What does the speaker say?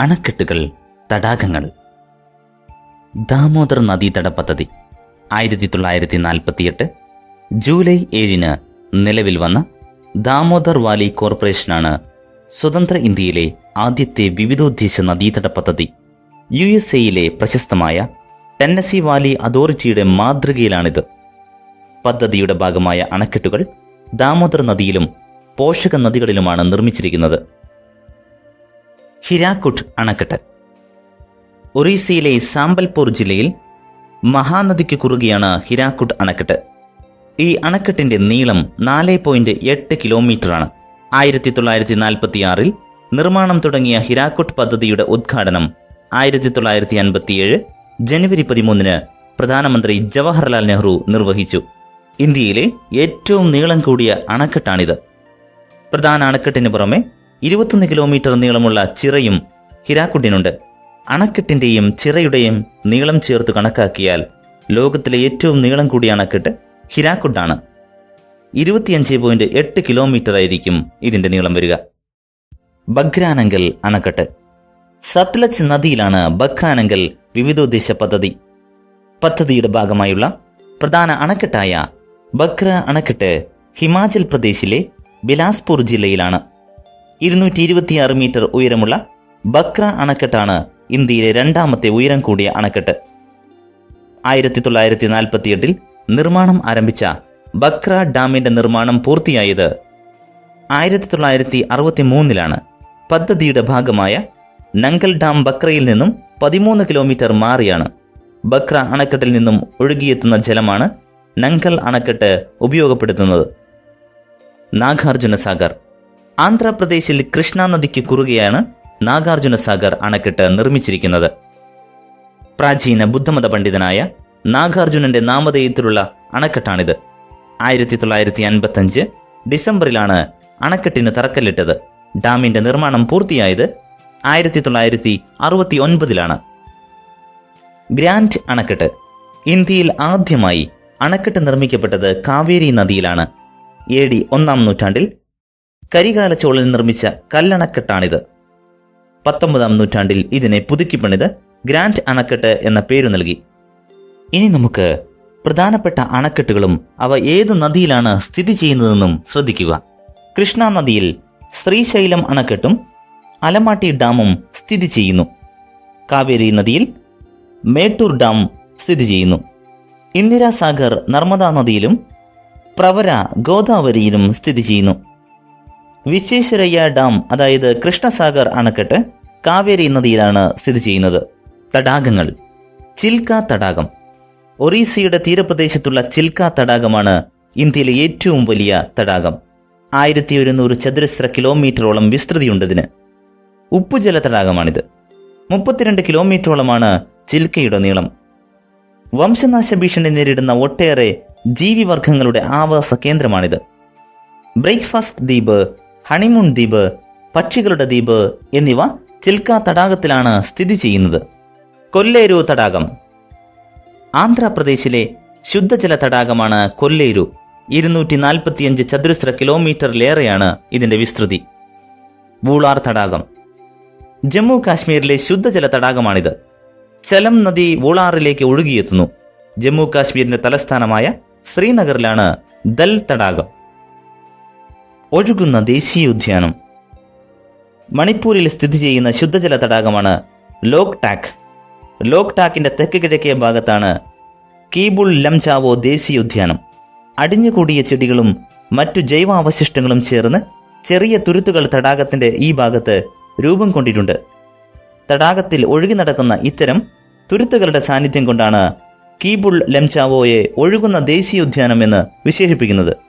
അണക്കെട്ടുകൾ തടാകങ്ങൾ. ദാമോദർ നദീതട പദ്ധതി ആയിരത്തി തൊള്ളായിരത്തി നാൽപ്പത്തിയെട്ട് ജൂലൈ ഏഴിന് നിലവിൽ വന്ന ദാമോദർ വാലി കോർപ്പറേഷനാണ് സ്വതന്ത്ര ഇന്ത്യയിലെ ആദ്യത്തെ വിവിധോദ്ദേശ നദീതട പദ്ധതി. യു എസ് എയിലെ പ്രശസ്തമായ ടെന്നസി വാലി അതോറിറ്റിയുടെ മാതൃകയിലാണിത്. പദ്ധതിയുടെ ഭാഗമായ അണക്കെട്ടുകൾ ദാമോദർ നദിയിലും പോഷക നദികളിലുമാണ് നിർമ്മിച്ചിരിക്കുന്നത്. ഹിരാക്കുട്ട് അണക്കെട്ട് ഒറീസയിലെ സാമ്പൽപൂർ ജില്ലയിൽ മഹാനദിക്ക് കുറുകെയാണ് ഹിരാക്കുട്ട് അണക്കെട്ട്. ഈ അണക്കെട്ടിന്റെ നീളം നാല് പോയിന്റ് എട്ട് കിലോമീറ്ററാണ്. ആയിരത്തി തൊള്ളായിരത്തി നാൽപ്പത്തി ആറിൽ നിർമ്മാണം തുടങ്ങിയ ഹിരാക്കുട്ട് പദ്ധതിയുടെ ഉദ്ഘാടനം ആയിരത്തി തൊള്ളായിരത്തി അൻപത്തിയേഴ് ജനുവരി പതിമൂന്നിന് പ്രധാനമന്ത്രി ജവഹർലാൽ നെഹ്റു നിർവഹിച്ചു. ഇന്ത്യയിലെ ഏറ്റവും നീളം കൂടിയ അണക്കെട്ടാണിത്. പ്രധാന അണക്കെട്ടിന് പുറമെ ഇരുപത്തൊന്ന് കിലോമീറ്റർ നീളമുള്ള ചിറയും ഹിരാക്കുട്ടിനുണ്ട് അണക്കെട്ടിന്റെയും ചിറയുടെയും നീളം ചേർത്ത് കണക്കാക്കിയാൽ ലോകത്തിലെ ഏറ്റവും നീളം കൂടിയ അണക്കെട്ട് ഹിരാക്കുട്ടാണ് ഇരുപത്തിയഞ്ച് പോയിന്റ് എട്ട് കിലോമീറ്റർ ആയിരിക്കും ഇതിന്റെ നീളം വരിക. ബഖ്രാനങ്കൽ അണക്കെട്ട്. സത്ലജ് നദിയിലാണ് ബഖ്രാനങ്കൽ വിവിധോദ്ദേശ പദ്ധതി. പദ്ധതിയുടെ ഭാഗമായുള്ള പ്രധാന അണക്കെട്ടായ ബഖ്ര അണക്കെട്ട് ഹിമാചൽ പ്രദേശിലെ ബിലാസ്പൂർ ജില്ലയിലാണ്. ഇരുന്നൂറ്റി ഇരുപത്തിയാറ് മീറ്റർ ഉയരമുള്ള ബക്ര അണക്കെട്ടാണ് ഇന്ത്യയിലെ രണ്ടാമത്തെ ഉയരം കൂടിയ അണക്കെട്ട്. ആയിരത്തി തൊള്ളായിരത്തി നാൽപ്പത്തിയെട്ടിൽ നിർമ്മാണം ആരംഭിച്ച ബക്ര ഡാമിന്റെ നിർമ്മാണം പൂർത്തിയായത് ആയിരത്തി തൊള്ളായിരത്തി അറുപത്തി മൂന്നിലാണ് പദ്ധതിയുടെ ഭാഗമായ നങ്കൽ ഡാം ബക്രയിൽ നിന്നും പതിമൂന്ന് കിലോമീറ്റർ മാറിയാണ്. ബക്ര അണക്കെട്ടിൽ നിന്നും ഒഴുകിയെത്തുന്ന ജലമാണ് നങ്കൽ അണക്കെട്ട് ഉപയോഗപ്പെടുത്തുന്നത്. നാഗാർജുന സാഗർ ആന്ധ്രാപ്രദേശിൽ കൃഷ്ണ നദിക്ക് കുറുകെയാണ് നാഗാർജുന സാഗർ അണക്കെട്ട് നിർമ്മിച്ചിരിക്കുന്നത്. പ്രാചീന ബുദ്ധമത പണ്ഡിതനായ നാഗാർജുനന്റെ നാമധേയത്തിലുള്ള അണക്കെട്ടാണിത്. ആയിരത്തി തൊള്ളായിരത്തി അൻപത്തഞ്ച് ഡിസംബറിലാണ് അണക്കെട്ടിന് തറക്കല്ലിട്ടത്. ഡാമിന്റെ നിർമ്മാണം പൂർത്തിയായത് ആയിരത്തി തൊള്ളായിരത്തി അറുപത്തി ഒൻപതിലാണ് ഗ്രാൻഡ് അണക്കെട്ട് ഇന്ത്യയിൽ ആദ്യമായി അണക്കെട്ട് നിർമ്മിക്കപ്പെട്ടത് കാവേരി നദിയിലാണ്. എ ഡി ഒന്നാം നൂറ്റാണ്ടിൽ കരികാല ചോളൻ നിർമ്മിച്ച കല്ലണക്കെട്ടാണിത്. പത്തൊമ്പതാം നൂറ്റാണ്ടിൽ ഇതിനെ പുതുക്കി പുതുക്കിപ്പണിത് ഗ്രാൻഡ് അണക്കെട്ട് എന്ന പേരു നൽകി. ഇനി നമുക്ക് പ്രധാനപ്പെട്ട അണക്കെട്ടുകളും അവ ഏത് നദിയിലാണ് സ്ഥിതി ചെയ്യുന്നതെന്നും ശ്രദ്ധിക്കുക. കൃഷ്ണ നദിയിൽ ശ്രീശൈലം അണക്കെട്ടും അലമാട്ടി ഡാമും സ്ഥിതി ചെയ്യുന്നു. കാവേരി നദിയിൽ മേട്ടൂർ ഡാം സ്ഥിതി ചെയ്യുന്നു. ഇന്ദിരാസാഗർ നർമ്മദാ നദിയിലും പ്രവര ഗോദാവരിയിലും സ്ഥിതി ചെയ്യുന്നു. വിശ്വേശ്വരയ്യ ഡാം അതായത് കൃഷ്ണസാഗർ അണക്കെട്ട് കാവേരി നദിയിലാണ് സ്ഥിതി ചെയ്യുന്നത്. തടാകങ്ങൾ. ചിൽക്ക തടാകം. ഒറീസയുടെ തീരപ്രദേശത്തുള്ള ചിൽക്ക തടാകമാണ് ഇന്ത്യയിലെ ഏറ്റവും വലിയ തടാകം. ആയിരത്തി ഒരുന്നൂറ് ചതുരശ്ര കിലോമീറ്ററോളം വിസ്തൃതിയുണ്ടതിന്. ഉപ്പുജല തടാകമാണിത്. മുപ്പത്തിരണ്ട് കിലോമീറ്ററോളമാണ് ചിൽക്കയുടെ നീളം. വംശനാശ ഭീഷണി നേരിടുന്ന ഒട്ടേറെ ജീവിവർഗങ്ങളുടെ ആവാസ കേന്ദ്രമാണിത്. ബ്രേക്ക്ഫാസ്റ്റ് ദ്വീപ് ഹണിമൂൺ ദ്വീപ് പക്ഷികളുടെ ദ്വീപ് എന്നിവ ചിൽക്ക തടാകത്തിലാണ് സ്ഥിതി ചെയ്യുന്നത്. കൊല്ലേരു തടാകം. ആന്ധ്രാപ്രദേശിലെ ശുദ്ധജല തടാകമാണ് കൊല്ലേരു. ഇരുന്നൂറ്റി നാൽപ്പത്തിയഞ്ച് ചതുരശ്ര കിലോമീറ്ററിലേറെയാണ് ഇതിന്റെ വിസ്തൃതി. വൂളാർ തടാകം. ജമ്മു കാശ്മീരിലെ ശുദ്ധജല തടാകമാണിത്. ചലം നദി വൂളാറിലേക്ക് ഒഴുകിയെത്തുന്നു. ജമ്മു കാശ്മീരിന്റെ തലസ്ഥാനമായ ശ്രീനഗറിലാണ് ദൽ തടാകം. ഒഴുകുന്ന ദേശീയോദ്യാനം. മണിപ്പൂരിൽ സ്ഥിതി ചെയ്യുന്ന ശുദ്ധജല തടാകമാണ് ലോക് ടാക്ക് ലോക് ടാക്കിന്റെ തെക്ക് കിഴക്കേ ഭാഗത്താണ് കീബുൾ ലംചാവോ ദേശീയോദ്യാനം. അടിഞ്ഞുകൂടിയ ചെടികളും മറ്റു ജൈവാവശിഷ്ടങ്ങളും ചേർന്ന് ചെറിയ തുരുത്തുകൾ തടാകത്തിന്റെ ഈ ഭാഗത്ത് രൂപം കൊണ്ടിട്ടുണ്ട്. തടാകത്തിൽ ഒഴുകി നടക്കുന്ന ഇത്തരം തുരുത്തുകളുടെ സാന്നിധ്യം കൊണ്ടാണ് കീബുൾ ലംചാവോയെ ഒഴുകുന്ന ദേശീയോദ്യാനം എന്ന് വിശേഷിപ്പിക്കുന്നത്.